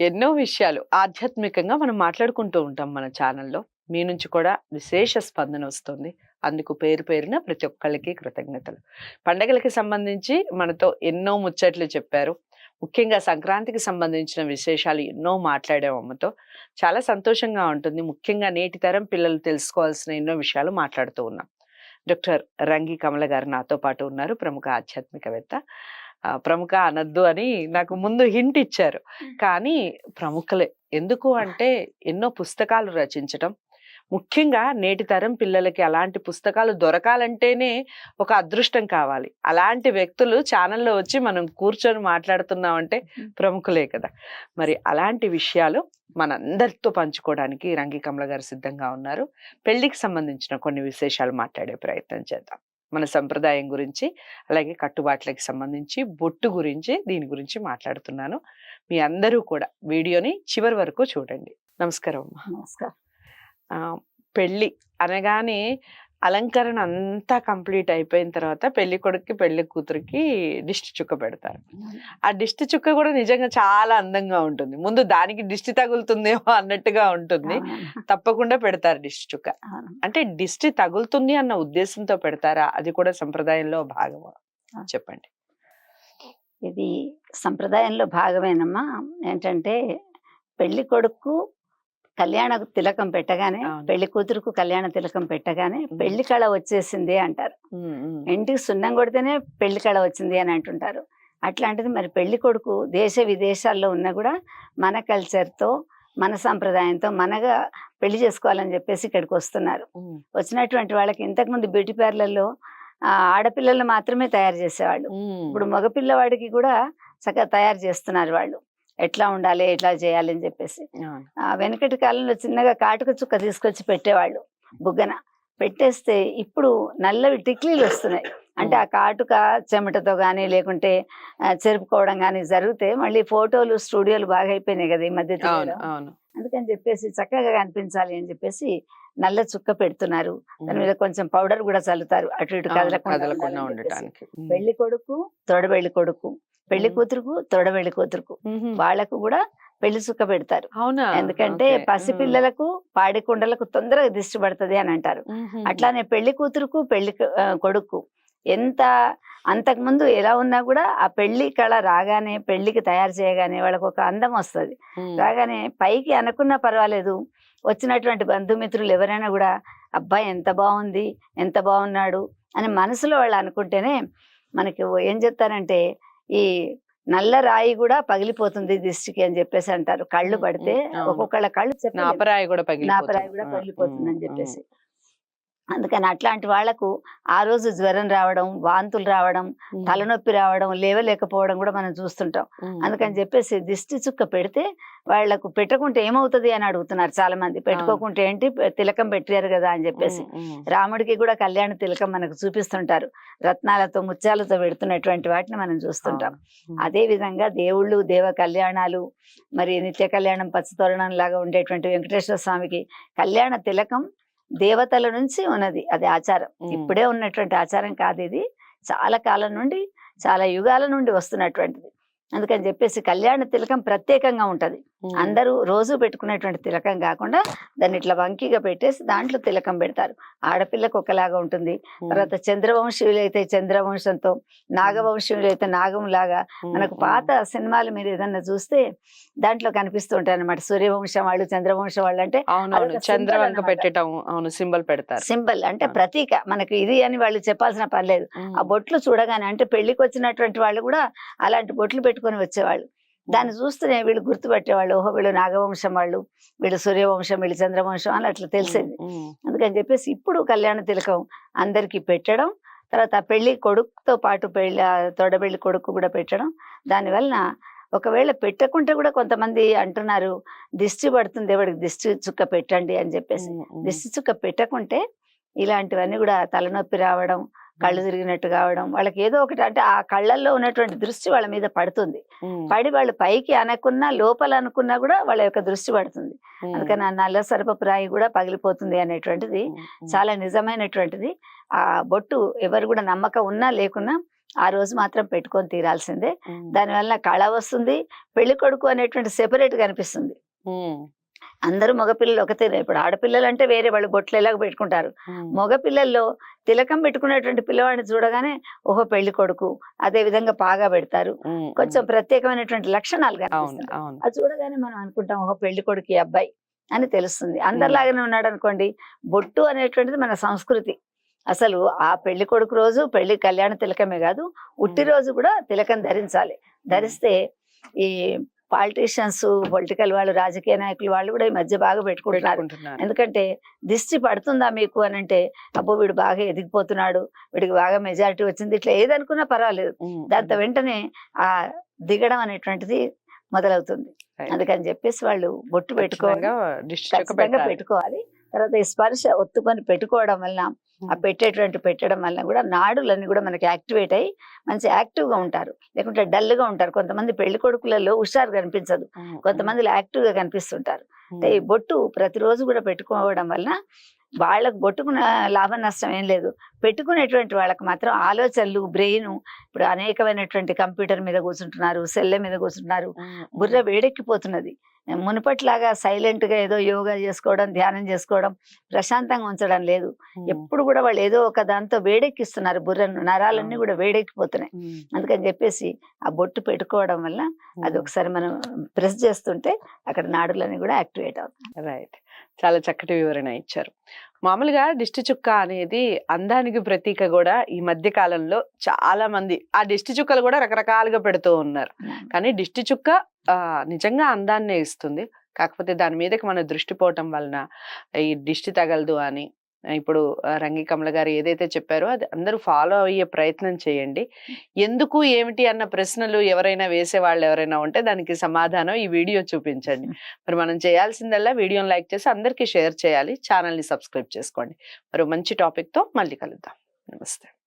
ఎన్నో విషయాలు ఆధ్యాత్మికంగా మనం మాట్లాడుకుంటూ ఉంటాం మన ఛానల్లో. మీ నుంచి కూడా విశేష స్పందన వస్తుంది. అందుకు పేరు పేరున ప్రతి ఒక్కళ్ళకి కృతజ్ఞతలు. పండగలకి సంబంధించి మనతో ఎన్నో ముచ్చట్లు చెప్పారు. ముఖ్యంగా సంక్రాంతికి సంబంధించిన విశేషాలు ఎన్నో మాట్లాడాము అమ్మతో. చాలా సంతోషంగా ఉంటుంది. ముఖ్యంగా నేటి తరం పిల్లలు తెలుసుకోవాల్సిన ఎన్నో విషయాలు మాట్లాడుతూ ఉన్నాం. డాక్టర్ రంగి కమల గారు నాతో పాటు ఉన్నారు. ప్రముఖ ఆధ్యాత్మికవేత్త. ప్రముఖ అనద్దు అని నాకు ముందు హింట్ ఇచ్చారు. కానీ ప్రముఖలే. ఎందుకు అంటే ఎన్నో పుస్తకాలు రచించటం. ముఖ్యంగా నేటి తరం పిల్లలకి అలాంటి పుస్తకాలు దొరకాలంటేనే ఒక అదృష్టం కావాలి. అలాంటి వ్యక్తులు ఛానల్లో వచ్చి మనం కూర్చొని మాట్లాడుతున్నామంటే ప్రముఖులే కదా. మరి అలాంటి విషయాలు మనందరితో పంచుకోవడానికి రంగి కమల గారు సిద్ధంగా ఉన్నారు. పెళ్ళికి సంబంధించిన కొన్ని విశేషాలు మాట్లాడే ప్రయత్నం చేద్దాం. మన సంప్రదాయం గురించి అలాగే కట్టుబాట్లకి సంబంధించి బొట్టు గురించి దీని గురించి మాట్లాడుతున్నాను. మీ అందరూ కూడా వీడియోని చివరి వరకు చూడండి. నమస్కారం అమ్మా. నమస్కారం. పెళ్ళి అనగానే అలంకరణ అంతా కంప్లీట్ అయిపోయిన తర్వాత పెళ్ళి కొడుక్కి పెళ్ళి కూతురికి దిష్టి చుక్క పెడతారు. ఆ దిష్టి చుక్క కూడా నిజంగా చాలా అందంగా ఉంటుంది. ముందు దానికి దిష్టి తగులుతుందేమో అన్నట్టుగా ఉంటుంది. తప్పకుండా పెడతారు దిష్టి చుక్క. అంటే దిష్టి తగులుతుంది అన్న ఉద్దేశంతో పెడతారా? అది కూడా సంప్రదాయంలో భాగమా? ఆ. చెప్పండి. ఇది సంప్రదాయంలో భాగమేనమ్మా. ఏంటంటే పెళ్ళి కొడుకు కళ్యాణ తిలకం పెట్టగానే. పెళ్ళి కూతురుకు కళ్యాణ తిలకం పెట్టగానే పెళ్ళి కళ వచ్చేసింది అంటారు. ఇంటికి సున్నం కొడితేనే పెళ్ళి కళ వచ్చింది అని అంటుంటారు. అట్లాంటిది మరి పెళ్ళి కొడుకు దేశ విదేశాల్లో ఉన్నా కూడా మన కల్చర్తో మన సంప్రదాయంతో మనగా పెళ్ళి చేసుకోవాలని చెప్పేసి ఇక్కడికి వస్తున్నారు. వచ్చినటువంటి వాళ్ళకి ఇంతకుముందు బ్యూటీ పార్లర్లో ఆడపిల్లలు మాత్రమే తయారు చేసేవాళ్ళు. ఇప్పుడు మగపిల్లవాడికి కూడా చక్కగా తయారు చేస్తున్నారు వాళ్ళు. ఎట్లా ఉండాలి ఎట్లా చేయాలి అని చెప్పేసి. వెనకటి కాలంలో చిన్నగా కాటుక చుక్క తీసుకొచ్చి పెట్టేవాళ్ళు బుగ్గన. పెట్టేస్తే ఇప్పుడు నల్లవి టిక్లీలు వస్తున్నాయి. అంటే ఆ. కాటుక చెమటతో కానీ లేకుంటే చెరుపుకోవడం కానీ జరిగితే మళ్ళీ ఫోటోలు స్టూడియోలు బాగా అయిపోయినాయి కదా ఈ మధ్య అందుకని చెప్పేసి చక్కగా కనిపించాలి అని చెప్పేసి నల్ల చుక్క పెడుతున్నారు. దాని. మీద కొంచెం పౌడర్ కూడా చల్లుతారు. అటు ఇటు కదలకుండా. ఉండటానికి. పెళ్ళి కొడుకు తొడబెళ్ళి కొడుకు. పెళ్ళి. కూతురుకు తొడబెళ్ళి కూతురుకు ఉహుం. వాళ్ళకు కూడా పెళ్ళి చుక్క పెడతారు అవునా ఎందుకంటే ఓకే. పసిపిల్లలకు పాడి కుండలకు తొందరగా దిష్టి పడుతుంది అని అంటారు. అట్లానే పెళ్ళి కూతురుకు పెళ్ళి కొడుకు ఎంత అంతకుముందు ఎలా ఉన్నా కూడా ఆ పెళ్ళి కళ రాగానే పెళ్ళికి తయారు చేయగానే వాళ్ళకు ఒక అందం వస్తుంది. రాగానే పైకి అనుకున్నా పర్వాలేదు వచ్చినటువంటి బంధుమిత్రులు ఎవరైనా కూడా అబ్బాయి ఎంత బాగుంది ఎంత బాగున్నాడు అని మనసులో వాళ్ళు అనుకుంటేనే మనకి ఏం చెప్తారంటే ఈ నల్ల రాయి కూడా పగిలిపోతుంది దిష్టికి అని చెప్పేసి అంటారు కళ్ళు పడితే. ఒక్కొక్కళ్ళ కళ్ళు. నాపరాయి కూడా పగిలిపోతుంది. నాపరాయి కూడా పగిలిపోతుంది అని చెప్పేసి అందుకని అట్లాంటి వాళ్ళకు ఆ రోజు జ్వరం రావడం వాంతులు రావడం తలనొప్పి రావడం లేవలేకపోవడం కూడా మనం చూస్తుంటాం. అందుకని చెప్పేసి దిష్టి చుక్క పెడితే వాళ్ళకు పెట్టకుంటే ఏమవుతుంది అని అడుగుతున్నారు చాలా మంది పెట్టుకోకుంటే ఏంటి? తిలకం పెట్టారు కదా అని చెప్పేసి. రాముడికి కూడా కళ్యాణ తిలకం మనకు చూపిస్తుంటారు. రత్నాలతో ముత్యాలతో పెడుతున్నటువంటి వాటిని మనం చూస్తుంటాం. అదే విధంగా దేవుళ్ళు దేవ కళ్యాణాలు మరి నిత్య కళ్యాణం పచ్చతోరణం లాగా ఉండేటువంటి వెంకటేశ్వర స్వామికి కళ్యాణ తిలకం దేవతల నుంచి ఉన్నది అది ఆచారం. ఇప్పుడే ఉన్నటువంటి ఆచారం కాదు ఇది. చాలా కాలం నుండి చాలా యుగాల నుండి వస్తున్నటువంటిది. అందుకని చెప్పేసి కళ్యాణ తిలకం ప్రత్యేకంగా ఉంటది. అందరూ రోజు పెట్టుకునేటువంటి తిలకం కాకుండా దాన్ని ఇట్లా వంకిగా పెట్టేసి దాంట్లో తిలకం పెడతారు. ఆడపిల్లకు ఒకలాగా ఉంటుంది. తర్వాత చంద్రవంశీయులు అయితే చంద్రవంశంతో నాగవంశీయులు అయితే నాగం లాగా ఉమ్, మనకు. పాత సినిమాలు మీరు ఏదన్నా చూస్తే దాంట్లో కనిపిస్తూ ఉంటాయి అనమాట సూర్యవంశం వాళ్ళు చంద్రవంశం వాళ్ళు అంటే చంద్రవంక. పెట్టడం అవును సింబల్ పెడతారు. సింబల్ అంటే. ప్రతీక. మనకి ఇది అని వాళ్ళు చెప్పాల్సిన పని లేదు. ఆ బొట్లు చూడగానే అంటే పెళ్ళికి వచ్చినటువంటి వాళ్ళు కూడా అలాంటి బొట్లు పెట్టుకొని వచ్చేవాళ్ళు. దాన్ని చూస్తేనే వీళ్ళు గుర్తుపట్టేవాళ్ళు. ఓహో వీళ్ళు నాగవంశం వాళ్ళు వీళ్ళు సూర్యవంశం వీళ్ళు చంద్రవంశం అని అట్లా తెలిసేది. అందుకని చెప్పేసి ఇప్పుడు కళ్యాణ తిలకం అందరికి పెట్టడం తర్వాత పెళ్ళి కొడుకుతో పాటు పెళ్ళి ఆ తోడబెళ్ళి కొడుకు కూడా పెట్టడం దానివలన ఒకవేళ పెట్టకుంటే కూడా కొంతమంది అంటున్నారు దిష్టి పడుతుంది ఎవరికి దిష్టి చుక్క పెట్టండి అని చెప్పేసి. దిష్టి చుక్క పెట్టకుంటే ఇలాంటివన్నీ కూడా తలనొప్పి రావడం కళ్ళు తిరిగినట్టు కావడం వాళ్ళకి ఏదో ఒకటి అంటే ఆ కళ్ళల్లో ఉన్నటువంటి దృష్టి వాళ్ళ మీద పడుతుంది. పడి వాళ్ళు పైకి అనకున్నా లోపల అనుకున్నా కూడా వాళ్ళ యొక్క దృష్టి పడుతుంది. అందుకని ఆ నల్ల సరపపు రాయి కూడా పగిలిపోతుంది అనేటువంటిది చాలా నిజమైనటువంటిది. ఆ బొట్టు ఎవరు కూడా నమ్మకం ఉన్నా లేకున్నా ఆ రోజు మాత్రం పెట్టుకొని తీరాల్సిందే. దానివల్ల కళ వస్తుంది పెళ్ళి కొడుకు అనేటువంటి సెపరేట్ కనిపిస్తుంది అందరూ మగపిల్లలు ఒకతే ఇప్పుడు ఆడపిల్లలు అంటే వేరే వాళ్ళు బొట్లు ఎలాగ పెట్టుకుంటారు? మగపిల్లల్లో తిలకం పెట్టుకునేటువంటి పిల్లవాడిని చూడగానే ఓహో పెళ్ళి కొడుకు అదే విధంగా పాగా పెడతారు. కొంచెం ప్రత్యేకమైనటువంటి లక్షణాలు అది చూడగానే మనం అనుకుంటాం ఓహో పెళ్ళి కొడుకు ఈ అబ్బాయి అని తెలుస్తుంది. అందరిలాగానే ఉన్నాడు అనుకోండి బొట్టు అనేటువంటిది మన సంస్కృతి. అసలు ఆ పెళ్ళి కొడుకు రోజు పెళ్ళి కళ్యాణ తిలకమే కాదు ఉట్టి రోజు కూడా తిలకం ధరించాలి. ధరిస్తే ఈ పాలిటీషియన్స్ పొలిటికల్ వాళ్ళు రాజకీయ నాయకులు వాళ్ళు కూడా ఈ మధ్య బాగా పెట్టుకుంటున్నారు. ఎందుకంటే దిష్టి పడుతుందా మీకు అని అంటే అబ్బో వీడు బాగా ఎదిగిపోతున్నాడు వీడికి బాగా మెజారిటీ వచ్చింది ఇట్లా ఏదనుకున్నా పర్వాలేదు. దాంతో వెంటనే ఆ దిగడం అనేటువంటిది మొదలవుతుంది. అందుకని చెప్పేసి వాళ్ళు బొట్టు పెట్టుకోవాలి పెట్టుకోవాలి. తర్వాత ఈ స్పర్శ ఒత్తుకొని పెట్టుకోవడం వల్ల ఆ పెట్టేటువంటి పెట్టడం వల్ల కూడా నాడులన్నీ కూడా మనకి యాక్టివేట్ అయ్యి మంచి యాక్టివ్గా ఉంటారు. లేకుంటే డల్గా ఉంటారు. కొంతమంది పెళ్ళి కొడుకులలో హుషారు కనిపించదు. ఉమ్, కొంతమంది యాక్టివ్గా కనిపిస్తుంటారు అంటే ఈ బొట్టు ప్రతిరోజు కూడా పెట్టుకోవడం వలన వాళ్ళకు బొట్టుకున్న లాభ నష్టం ఏం లేదు. పెట్టుకునేటువంటి వాళ్ళకి మాత్రం ఆలోచనలు బ్రెయిన్ ఇప్పుడు అనేకమైనటువంటి కంప్యూటర్ మీద కూర్చుంటున్నారు సెల్ల మీద కూర్చుంటున్నారు బుర్ర వేడెక్కిపోతున్నది. మునుపట్లాగా సైలెంట్గా ఏదో యోగా చేసుకోవడం ధ్యానం చేసుకోవడం ప్రశాంతంగా ఉంచడం లేదు. ఎప్పుడు కూడా వాళ్ళు ఏదో ఒక దాంతో వేడెక్కిస్తున్నారు బుర్రను నరాలన్నీ కూడా వేడెక్కిపోతున్నాయి. అందుకని చెప్పేసి ఆ బొట్టు పెట్టుకోవడం వల్ల అది ఒకసారి మనం ప్రెస్ చేస్తుంటే అక్కడ నాడులన్నీ కూడా యాక్టివేట్ అవుతాయి. రైట్. చాలా చక్కటి వివరణ ఇచ్చారు. మామూలుగా దిష్టి చుక్క అనేది అందానికి ప్రతీక కూడా ఈ మధ్య కాలంలో చాలా మంది ఆ దిష్టి చుక్కలు కూడా రకరకాలుగా పెడుతూ ఉన్నారు. కానీ దిష్టి చుక్క నిజంగా అందాన్నే ఇస్తుంది. కాకపోతే దాని మీదకి మన దృష్టి పోవటం వలన ఈ దిష్టి తగలదు అని ఇప్పుడు రంగి కమల గారు ఏదైతే చెప్పారో అది అందరూ ఫాలో అయ్యే ప్రయత్నం చేయండి. ఎందుకు ఏమిటి అన్న ప్రశ్నలు ఎవరైనా వేసే వాళ్ళు ఎవరైనా ఉంటే దానికి సమాధానం ఈ వీడియో చూపించండి. మరి మనం చేయాల్సిందల్లా వీడియోని లైక్ చేసి అందరికీ షేర్ చేయాలి. ఛానల్ని సబ్స్క్రైబ్ చేసుకోండి. మరో మంచి టాపిక్తో మళ్ళీ కలుద్దాం. నమస్తే.